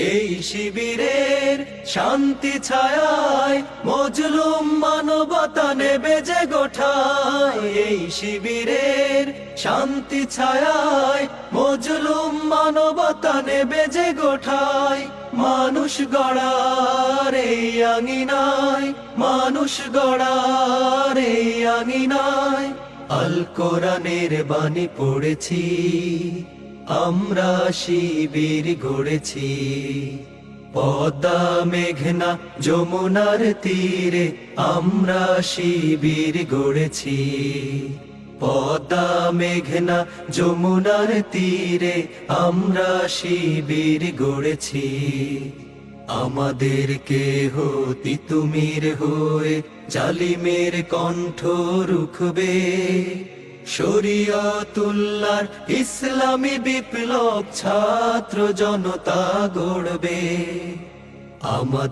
এই শিবিরের শান্তি ছায়ায় মজলুম মানবতা নেবে যে গোঠায়। এই শিবিরের শান্তি ছায়ায় মজলুম মানবতা নেবে যে গোঠায়। মানুষ গড়ার এই আঙিনায়, মানুষ গড়ার এই আঙিনায়। আল কোরআনের বাণী পড়েছি। আমরা শিবির গড়েছি। পদ্মা মেঘনা যমুনার তীরে আমরা শিবির গড়েছি। পদ্মা মেঘনা যমুনার তীরে আমরা শিবির গড়েছি। আমাদের কেহ তিতুমির হয়ে জালিমের কণ্ঠ রুখবে। শরীয়তুল্লার ইসলামী বিপ্লব ছাত্র জনতা গড়বে। আমাদের